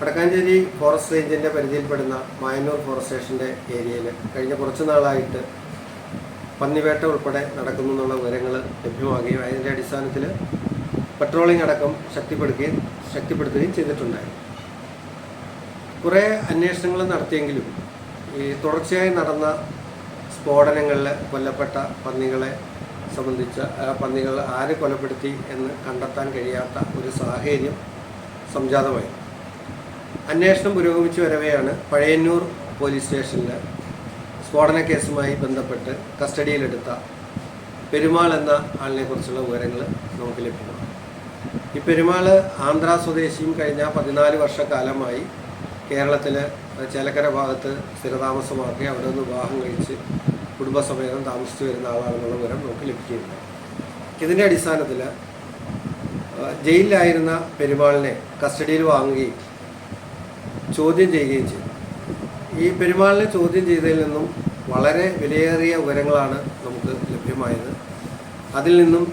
Vadakkanchery forest റേഞ്ചിന്റെ പരിധിയിൽപ്പെടുന്ന Mayannur forest സ്റ്റേഷന്റെ ഏരിയയിൽ കഴിഞ്ഞ കുറച്ച് നാളായിട്ട് പന്നിവേട്ട ഉൾപ്പെടെ നടക്കുന്നു എന്നുള്ള വിവരങ്ങൾ ലഭ്യമാകുകയും അതിന്റെ അടിസ്ഥാനത്തിൽ പട്രോളിംഗ് അടക്കം ശക്തിപ്പെടുത്തുകയും ശക്തിപ്പെടുത്തുകയും ചെയ്തിട്ടുണ്ടായിരുന്നു കുറേ അന്വേഷണങ്ങൾ നടത്തിയെങ്കിലും ഈ തുടർച്ചയായി നടന്ന സ്ഫോടനങ്ങളിൽ കൊല്ലപ്പെട്ട പന്നികളെ സംബന്ധിച്ച പന്നികൾ ആര് കൊലപ്പെടുത്തി എന്ന് കണ്ടെത്താൻ കഴിയാത്ത ഒരു സാഹചര്യം സംജാതമായി. അന്വേഷണം പുരോഗമിച്ചു വരവെയാണ് പഴയന്നൂർ പോലീസ് സ്റ്റേഷനിൽ സ്ഫോടന കേസുമായി ബന്ധപ്പെട്ട് കസ്റ്റഡിയിലെടുത്ത പെരുമാൾ എന്ന ആളിനെ കുറിച്ചുള്ള വിവരങ്ങൾ നമുക്ക് ലഭ്യമാണ്. ഈ പെരുമാൾ ആന്ധ്ര സ്വദേശിയും കഴിഞ്ഞ പതിനാല് വർഷക്കാലമായി കേരളത്തിൽ ചേലക്കര ഭാഗത്ത് സ്ഥിരതാമസമാക്കി അവിടെ നിന്ന് വിവാഹം കഴിച്ച് കുടുംബസമേതം താമസിച്ചു വരുന്ന ആളാണെന്നുള്ള വിവരം നമുക്ക് ലഭിക്കുകയുണ്ട് ഇതിന്റെ അടിസ്ഥാനത്തിൽ ജയിലിലായിരുന്ന പെരുമാളിനെ കസ്റ്റഡിയിൽ വാങ്ങുകയും ചോദ്യം ചെയ്യുകയും ചെയ്തു. ഈ പെരുമാളിനെ ചോദ്യം ചെയ്തതിൽ നിന്നും വളരെ വിലയേറിയ വിവരങ്ങളാണ് നമുക്ക് ലഭ്യമായത്. അതിൽ നിന്നും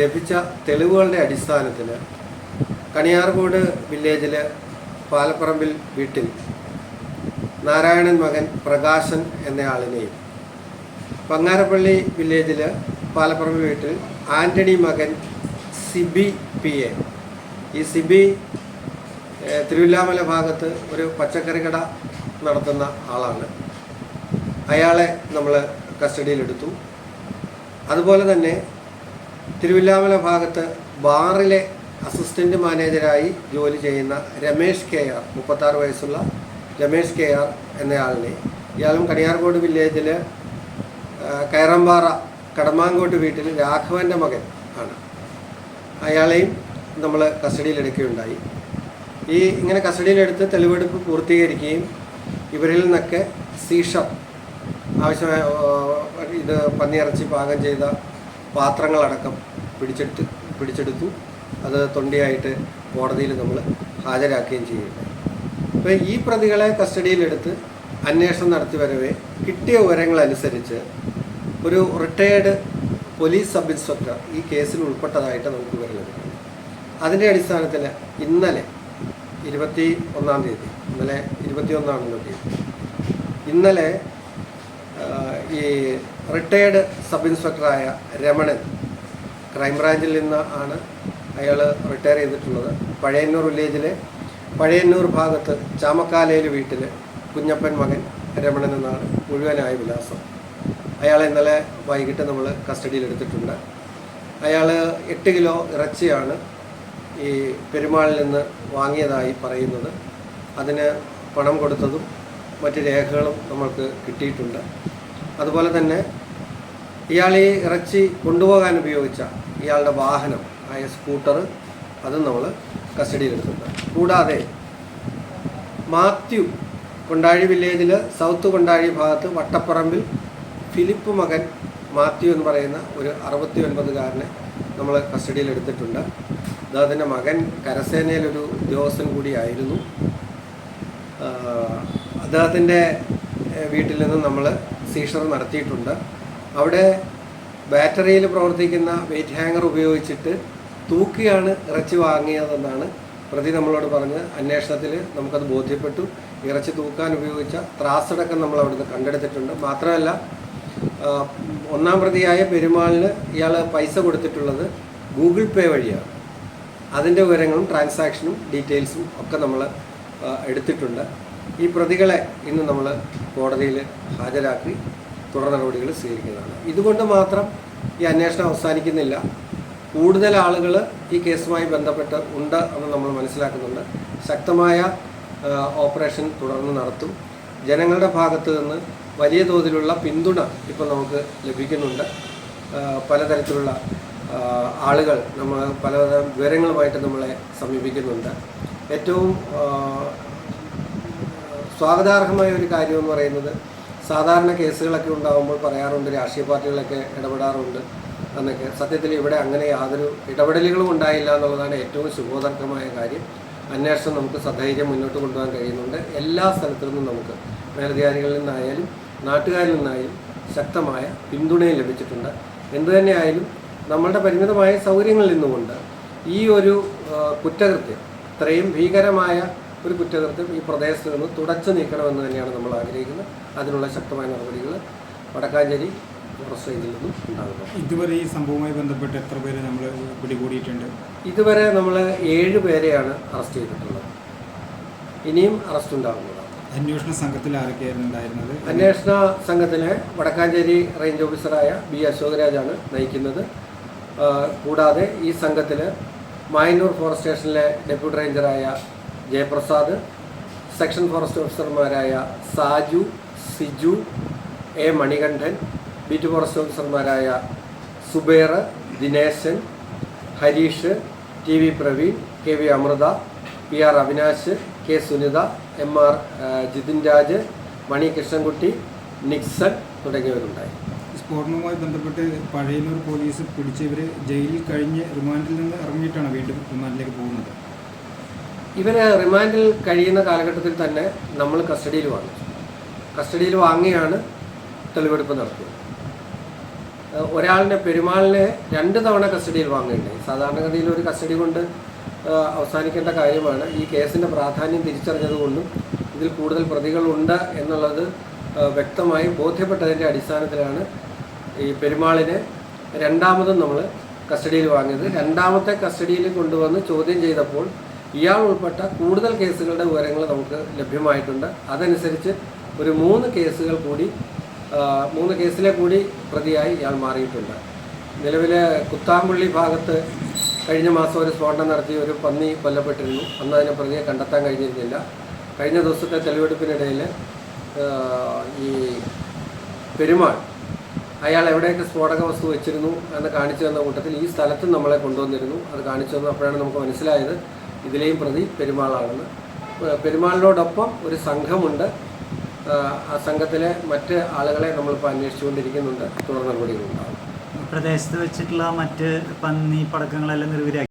ലഭിച്ച തെളിവുകളുടെ അടിസ്ഥാനത്തിൽ കണിയാർകോട് വില്ലേജിലെ പാലപ്പറമ്പിൽ വീട്ടിൽ നാരായണൻ മകൻ പ്രകാശൻ എന്നയാളിനെയും പങ്ങാരപ്പള്ളി വില്ലേജിൽ പാലപ്പറമ്പ് വീട്ടിൽ ആന്റണി മകൻ സിബി പി എ. ഈ സിബി തിരുവില്ലാമല ഭാഗത്ത് ഒരു പച്ചക്കറി കട നടത്തുന്ന ആളാണ്. അയാളെ നമ്മൾ കസ്റ്റഡിയിലെടുത്തു. അതുപോലെ തന്നെ തിരുവില്ലാമല ഭാഗത്ത് ബാറിലെ അസിസ്റ്റന്റ് മാനേജരായി ജോലി ചെയ്യുന്ന രമേഷ് കെ ആർ മുപ്പത്താറ് വയസ്സുള്ള രമേഷ് കെ ആർ എന്നയാളിനെ ഇയാളും കണിയാർകോട് വില്ലേജിൽ കയറമ്പാറ കടമാങ്കോട്ട് വീട്ടിൽ രാഘവന്റെ മകൻ ആണ്. അയാളെയും നമ്മൾ കസ്റ്റഡിയിലെടുക്കുകയുണ്ടായി. ഈ ഇങ്ങനെ കസ്റ്റഡിയിലെടുത്ത് തെളിവെടുപ്പ് പൂർത്തീകരിക്കുകയും ഇവരിൽ നിന്നൊക്കെ സീഷ ആവശ്യമായ ഇത് പന്നിയിറച്ചി പാകം ചെയ്ത പാത്രങ്ങളടക്കം പിടിച്ചെടുത്ത് പിടിച്ചെടുത്തു. അത് തൊണ്ടിയായിട്ട് കോടതിയിൽ നമ്മൾ ഹാജരാക്കുകയും ചെയ്യുകയുണ്ടായി അപ്പോൾ ഈ പ്രതികളെ കസ്റ്റഡിയിലെടുത്ത് അന്വേഷണം നടത്തി വരവേ കിട്ടിയ വിവരങ്ങളനുസരിച്ച് ഒരു റിട്ടയേർഡ് പോലീസ് സബ് ഇൻസ്പെക്ടർ ഈ കേസിൽ ഉൾപ്പെട്ടതായിട്ട് നമുക്ക് വിവരം അതിന്റെ അടിസ്ഥാനത്തിൽ ഇന്നലെ ഇരുപത്തി ഒന്നാം തീയതി. ഇന്നലെ ഇരുപത്തി ഒന്നാം തീയതി. ഇന്നലെ ഈ റിട്ടയേർഡ് സബ് ഇൻസ്പെക്ടറായ രമണൻ ക്രൈംബ്രാഞ്ചിൽ നിന്ന് ആണ് അയാൾ റിട്ടയർ ചെയ്തിട്ടുള്ളത്. പഴയന്നൂർ വില്ലേജിലെ പഴയന്നൂർ ഭാഗത്ത് ചാമക്കാലയിൽ വീട്ടിൽ കുഞ്ഞപ്പൻ മകൻ രമണൻ എന്നാണ് മുഴുവനായ വിലാസം. അയാളെ ഇന്നലെ വൈകിട്ട് നമ്മൾ കസ്റ്റഡിയിലെടുത്തിട്ടുണ്ട്. അയാൾ എട്ട് കിലോ ഇറച്ചിയാണ് ഈ പെരുമാളിൽ നിന്ന് വാങ്ങിയതായി പറയുന്നത്. അതിന് പണം കൊടുത്തതും മറ്റ് രേഖകളും നമ്മൾക്ക് കിട്ടിയിട്ടുണ്ട്. അതുപോലെ തന്നെ ഇയാൾ ഈ ഇറച്ചി കൊണ്ടുപോകാൻ ഉപയോഗിച്ച ഇയാളുടെ വാഹനം ആയ സ്കൂട്ടർ അതും നമ്മൾ കസ്റ്റഡിയിലെടുത്തിട്ടുണ്ട്. കൂടാതെ മാത്യു കൊണ്ടാഴി വില്ലേജിൽ സൗത്ത് കൊണ്ടാഴി ഭാഗത്ത് വട്ടപ്പറമ്പിൽ ഫിലിപ്പ് മകൻ മാത്യു എന്ന് പറയുന്ന ഒരു അറുപത്തി ഒൻപതുകാരനെ നമ്മൾ കസ്റ്റഡിയിൽ എടുത്തിട്ടുണ്ട്. അദ്ദേഹത്തിന്റെ മകൻ കരസേനയിലൊരു ഉദ്യോഗസ്ഥൻ കൂടിയായിരുന്നു. അദ്ദേഹത്തിന്റെ വീട്ടിൽ നിന്ന് നമ്മൾ സീഷർ നടത്തിയിട്ടുണ്ട്. അവിടെ ബാറ്ററിയിൽ പ്രവർത്തിക്കുന്ന വെയിറ്റ് ഹാങ്ങർ ഉപയോഗിച്ചിട്ട് തൂക്കിയാണ് ഇറച്ചി വാങ്ങിയതെന്നാണ് പ്രതി നമ്മളോട് പറഞ്ഞ് അന്വേഷണത്തിൽ നമുക്കത് ബോധ്യപ്പെട്ടു. ഇറച്ചി തൂക്കാൻ ഉപയോഗിച്ച ത്രാസടക്കം നമ്മൾ അവിടുന്ന് കണ്ടെടുത്തിട്ടുണ്ട്. മാത്രമല്ല ഒന്നാം പ്രതിയായ പെരുമാളിന് ഇയാൾ പൈസ കൊടുത്തിട്ടുള്ളത് ഗൂഗിൾ പേ വഴിയാണ്. അതിന്റെ വിവരങ്ങളും ട്രാൻസാക്ഷനും ഡീറ്റെയിൽസും ഒക്കെ നമ്മൾ എടുത്തിട്ടുണ്ട്. ഈ പ്രതികളെ ഇന്ന് നമ്മൾ കോടതിയിൽ ഹാജരാക്കി തുടർ നടപടികൾ സ്വീകരിക്കുന്നതാണ്. ഇതുകൊണ്ട് മാത്രം ഈ അന്വേഷണം അവസാനിക്കുന്നില്ല. കൂടുതൽ ആളുകൾ ഈ കേസുമായി ബന്ധപ്പെട്ട് ഉണ്ട് എന്ന് നമ്മൾ മനസ്സിലാക്കുന്നുണ്ട്. ശക്തമായ ഓപ്പറേഷൻ തുടർന്ന് നടത്തും. ജനങ്ങളുടെ ഭാഗത്തു നിന്ന് വലിയ തോതിലുള്ള പിന്തുണ ഇപ്പോൾ നമുക്ക് ലഭിക്കുന്നുണ്ട്. പലതരത്തിലുള്ള ആളുകൾ നമ്മൾ പലതരം വിവരങ്ങളുമായിട്ട് നമ്മളെ സമീപിക്കുന്നുണ്ട്. ഏറ്റവും സ്വാഗതാർഹമായ ഒരു കാര്യമെന്ന് പറയുന്നത് സാധാരണ കേസുകളൊക്കെ ഉണ്ടാകുമ്പോൾ പറയാറുണ്ട് രാഷ്ട്രീയ പാർട്ടികളൊക്കെ ഇടപെടാറുണ്ട് എന്നൊക്കെ. സത്യത്തിൽ ഇവിടെ അങ്ങനെ യാതൊരു ഇടപെടലുകളും ഉണ്ടായില്ല എന്നുള്ളതാണ് ഏറ്റവും ശുഭോദർക്കമായ കാര്യം. അന്വേഷണം നമുക്ക് സധൈര്യം മുന്നോട്ട് കൊണ്ടുപോകാൻ കഴിയുന്നുണ്ട്. എല്ലാ സ്ഥലത്തു നിന്നും നമുക്ക് മേലധികാരികളിൽ നിന്നായാലും നാട്ടുകാരിൽ നിന്നായാലും ശക്തമായ പിന്തുണയും ലഭിച്ചിട്ടുണ്ട്. എന്തുതന്നെയായാലും നമ്മളുടെ പരിമിതമായ സൗകര്യങ്ങളിൽ നിന്നുകൊണ്ട് ഈ ഒരു കുറ്റകൃത്യം ഇത്രയും ഭീകരമായ ഒരു കുറ്റകൃത്യം ഈ പ്രദേശത്ത് നിന്ന് തുടച്ചു നീക്കണമെന്ന് തന്നെയാണ് നമ്മൾ ആഗ്രഹിക്കുന്നത്. അതിനുള്ള ശക്തമായ നടപടികൾ വടക്കാഞ്ചേരി ഫോറസ്റ്റ് റേഞ്ചിൽ നിന്നും ഉണ്ടാകുന്നു ഇതുവരെ ഈ സംഭവവുമായി ബന്ധപ്പെട്ട് എത്ര പേരെ നമ്മൾ പിടികൂടിയിട്ടുണ്ട്? ഇതുവരെ നമ്മൾ ഏഴ് പേരെയാണ് അറസ്റ്റ് ചെയ്തിട്ടുള്ളത്. ഇനിയും അറസ്റ്റ് ഉണ്ടാകുന്നതാണ് അന്വേഷണ സംഘത്തിൽ ആരൊക്കെയായിരുന്നു ഉണ്ടായിരുന്നത്? അന്വേഷണ സംഘത്തിലെ വടക്കാഞ്ചേരി റേഞ്ച് ഓഫീസറായ ബി അശോകരാജാണ് നയിക്കുന്നത്. കൂടാതെ ഈ സംഘത്തിൽ മായന്നൂർ ഫോറസ്റ്റ് സ്റ്റേഷനിലെ ഡെപ്യൂട്ടി റേഞ്ചറായ ജയപ്രസാദ് സെക്ഷൻ ഫോറസ്റ്റ് ഓഫീസർമാരായ Saju Siju A Manikandan beat forest ഓഫീസർമാരായ Suber Dineshan Harish T V Praveen K V Amrutha P R Avinash K Sunitha M R Jithin Raj Mani Krishnankutty Nixon തുടങ്ങിയവരുണ്ടായി. സ്ഫോടനവുമായി ബന്ധപ്പെട്ട് Pazhayannur police പിടിച്ചവർ ജയിലിൽ കഴിഞ്ഞ് റിമാൻഡിൽ നിന്ന് ഇറങ്ങിയിട്ടാണ് വീണ്ടും റിമാൻഡിലേക്ക് പോകുന്നത്. ഇവരെ റിമാൻഡിൽ കഴിയുന്ന കാലഘട്ടത്തിൽ തന്നെ നമ്മൾ കസ്റ്റഡിയിൽ വാങ്ങി. കസ്റ്റഡിയിൽ വാങ്ങിയാണ് തെളിവെടുപ്പ് നടത്തിയത്. ഒരാളിനെ പെരുമാളിനെ രണ്ട് തവണ കസ്റ്റഡിയിൽ വാങ്ങേണ്ടത് സാധാരണഗതിയിൽ ഒരു കസ്റ്റഡി കൊണ്ട് അവസാനിക്കേണ്ട കാര്യമാണ്. ഈ കേസിന്റെ പ്രാധാന്യം തിരിച്ചറിഞ്ഞതുകൊണ്ടും ഇതിൽ കൂടുതൽ പ്രതികളുണ്ട് എന്നുള്ളത് വ്യക്തമായി ബോധ്യപ്പെട്ടതിന്റെ അടിസ്ഥാനത്തിലാണ് ഈ പെരുമാളിനെ രണ്ടാമതും നമ്മൾ കസ്റ്റഡിയിൽ വാങ്ങിയത്. രണ്ടാമത്തെ കസ്റ്റഡിയിൽ കൊണ്ടുവന്ന് ചോദ്യം ചെയ്തപ്പോൾ ഇയാൾ ഉൾപ്പെട്ട കൂടുതൽ കേസുകളുടെ വിവരങ്ങൾ നമുക്ക് ലഭ്യമായിട്ടുണ്ട്. അതനുസരിച്ച് ഒരു മൂന്ന് കേസുകൾ കൂടി മൂന്ന് കേസിലെ കൂടി പ്രതിയായി ഇയാൾ മാറിയിട്ടുണ്ട്. നിലവിലെ കുത്താമ്പുള്ളി ഭാഗത്ത് കഴിഞ്ഞ മാസം ഒരു സ്ഫോടനം നടത്തി ഒരു പന്നി കൊല്ലപ്പെട്ടിരുന്നു. അന്ന് അതിനെ പ്രതിയെ കണ്ടെത്താൻ കഴിഞ്ഞിരുന്നില്ല. കഴിഞ്ഞ ദിവസത്തെ തെളിവെടുപ്പിനിടയിൽ ഈ പെരുമാൾ അയാൾ എവിടെയൊക്കെ സ്ഫോടക വസ്തു വെച്ചിരുന്നു എന്ന് കാണിച്ചു തന്ന കൂട്ടത്തിൽ ഈ സ്ഥലത്തും നമ്മളെ കൊണ്ടുവന്നിരുന്നു. അത് കാണിച്ചു തന്നു അപ്പോഴാണ് നമുക്ക് മനസ്സിലായത് ഇതിലെയും പ്രതി പെരുമാളാണെന്ന്. പെരുമാളിനോടൊപ്പം ഒരു സംഘമുണ്ട്. സംഘത്തിലെ മറ്റ് ആളുകളെ നമ്മളിപ്പോൾ അന്വേഷിച്ചുകൊണ്ടിരിക്കുന്നുണ്ട്. തുടർ നടപടികളുണ്ടാകും പ്രദേശത്ത് വെച്ചിട്ടുള്ള മറ്റ് പന്നി പടക്കങ്ങളെല്ലാം നിർവീര്യാക്കി.